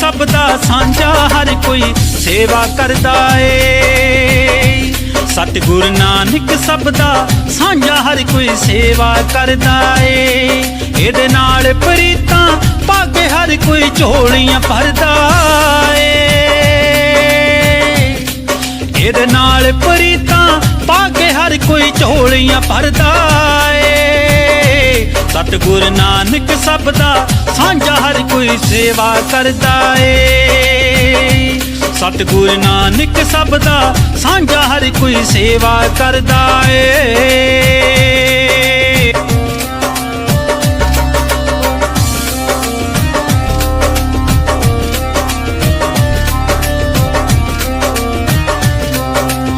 ਸਭ ਦਾ ਸਾਂਝਾ ਹਰ ਕੋਈ ਸੇਵਾ ਕਰਦਾ ਏ। ਸਤਿਗੁਰ ਨਾਨਕ ਸਭ ਦਾ ਸਾਂਝਾ ਹਰ ਕੋਈ ਸੇਵਾ ਕਰਦਾ ਏ। ਇਹਦੇ ਨਾਲ ਪ੍ਰੀਤਾਂ ਪਾਗੇ ਹਰ ਕੋਈ ਝੋਲੀਆਂ ਭਰਦਾ ਏ। ਇਹਦੇ ਨਾਲ ਪ੍ਰੀਤਾਂ ਪਾ ਹਰ ਕੋਈ ਝੋਲੀਆਂ ਭਰਦਾ ਸਤਿਗੁਰ ਨਾਨਕ ਸਭ ਦਾ ਸਾਂਝਾ ਹਰ ਕੋਈ ਸੇਵਾ ਕਰਦਾ ਏ। ਸਤਿਗੁਰ ਨਾਨਕ ਸਭ ਦਾ ਸਾਂਝਾ ਹਰ ਕੋਈ ਸੇਵਾ ਕਰਦਾ ਏ।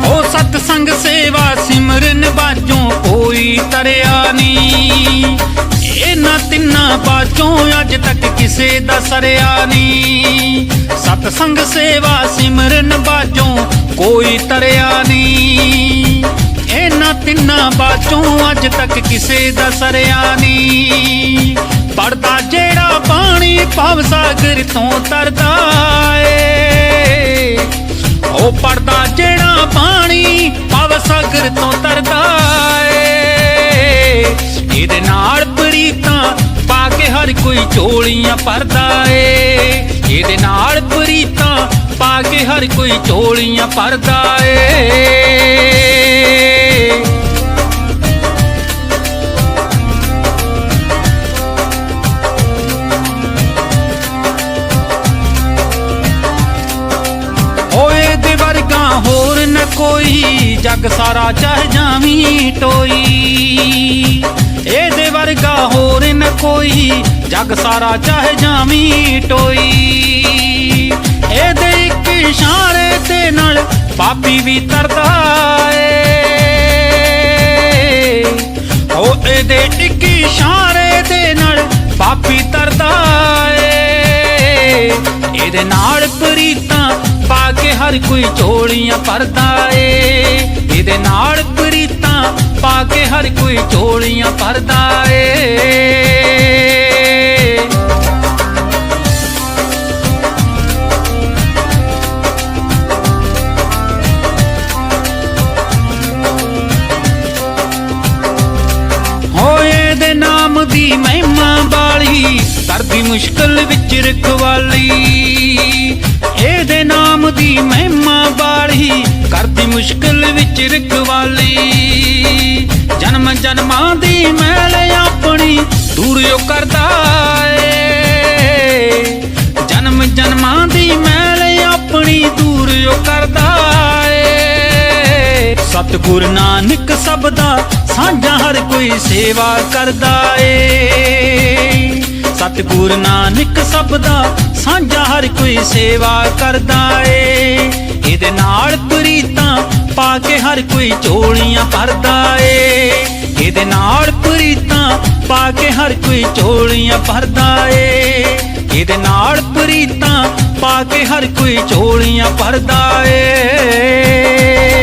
ਹੋ ਸਤ ਸੇਵਾ ਸਿਮਰਨ ਬਾਜੋਂ ਕੋਈ ਤਰਿਆ ਨਹੀਂ ਤਿੰਨਾਂ ਬਾਜੋਂ ਅੱਜ ਤੱਕ ਕਿਸੇ ਦਾ ਸਰਿਆ ਨੀ ਸਤ ਸੰਗ ਸੇਵਾ ਸਿਮਰਨ ਬਾਜੋਂ ਕੋਈ ਤਰਿਆ ਨੀ ਇਹਨਾਂ ਤਿੰਨਾਂ ਬਾਜੋਂ ਅੱਜ ਤੱਕ ਕਿਸੇ ਦਾ ਸਰਿਆ ਨੀ ਪੜਦਾ ਜਿਹੜਾ ਪਾਣੀ ਭਾਵ ਸਾਗਰ ਤੋਂ ਤਰਦਾ ਏ। ਉਹ ਪੜਦਾ ਜਿਹੜਾ ਪਾਣੀ ਭਾਵ ਸਾਗਰ ਤੋਂ ਹਰ ਕੋਈ ਝੋਲੀਆਂ ਭਰਦਾ ਏ। ਇਹਦੇ ਨਾਲ ਪ੍ਰੀਤਾਂ ਪਾ ਕੇ ਹਰ ਕੋਈ ਝੋਲੀਆਂ ਭਰਦਾ ਏ। ਓਏ ਦੇ ਵਰਗਾ ਹੋਰ ਨਾ ਕੋਈ ਜੱਗ ਸਾਰਾ ਚਾਹ ਜਾਵੀਂ ਟੋਈ। ਇਹਦੇ ਵਰਗਾ ਹੋਰ ਨ ਕੋਈ, ਜੱਗ ਸਾਰਾ ਚਾਹ ਜਾਵੀਂ ਟੋਈ। ਇਹਦੇ ਇੱਕ ਇਸ਼ਾਰੇ ਤੇ ਨਾਲ ਪਾਪੀ ਵੀ ਤਰਦਾ ਏ। ਓ ਇਹਦੇ ਇੱਕ ਇਸ਼ਾਰੇ ਹਰ ਕੋਈ ਝੋਲੀਆਂ ਭਰਦਾ ਏ। ਇਹਦੇ ਨਾਲ ਪ੍ਰੀਤਾਂ ਪਾ ਕੇ ਹਰ ਕੋਈ ਝੋਲੀਆਂ ਭਰਦਾ ਏ। ਹੋਏ ਦੇ ਨਾਮ ਦੀ ਮਹਿਮਾ ਵਾਲੀ, ਕਰਦੀ ਮੁਸ਼ਕਲ ਮੁਸ਼ਕਲ ਵਿੱਚ ਜਨਮ ਜਨਮਾਂ ਦੀ ਮੈਲ ਆਪਣੀ ਦੂਰ ਉਹ ਕਰਦਾ ਏ। ਜਨਮ ਜਨਮਾਂ ਦੀ ਮੈਲ ਆਪਣੀ ਦੂਰ ਉਹ ਕਰਦਾ ਏ। ਸਤਿਗੁਰ ਨਾਨਕ ਸਭ ਦਾ ਸਾਂਝਾ ਹਰ ਕੋਈ ਸੇਵਾ ਕਰਦਾ ਏ। ਸਤਿਗੁਰ ਨਾਨਕ ਸਭ ਦਾ ਸਾਂਝਾ ਹਰ ਕੋਈ ਸੇਵਾ ਕਰਦਾ ਏ। ਇਹਦੇ ਨਾਲ ਪ੍ਰੀਤਾਂ ਪਾ ਕੇ ਹਰ ਕੋਈ ਝੋਲੀਆਂ ਭਰਦਾ ਏ। ਇਹਦੇ ਨਾਲ ਪ੍ਰੀਤਾਂ ਪਾ ਕੇ ਹਰ ਕੋਈ ਝੋਲੀਆਂ ਭਰਦਾ ਏ। ਇਹਦੇ ਨਾਲ ਪ੍ਰੀਤਾਂ ਪਾ ਕੇ ਹਰ ਕੋਈ ਝੋਲੀਆਂ ਭਰਦਾ ਏ।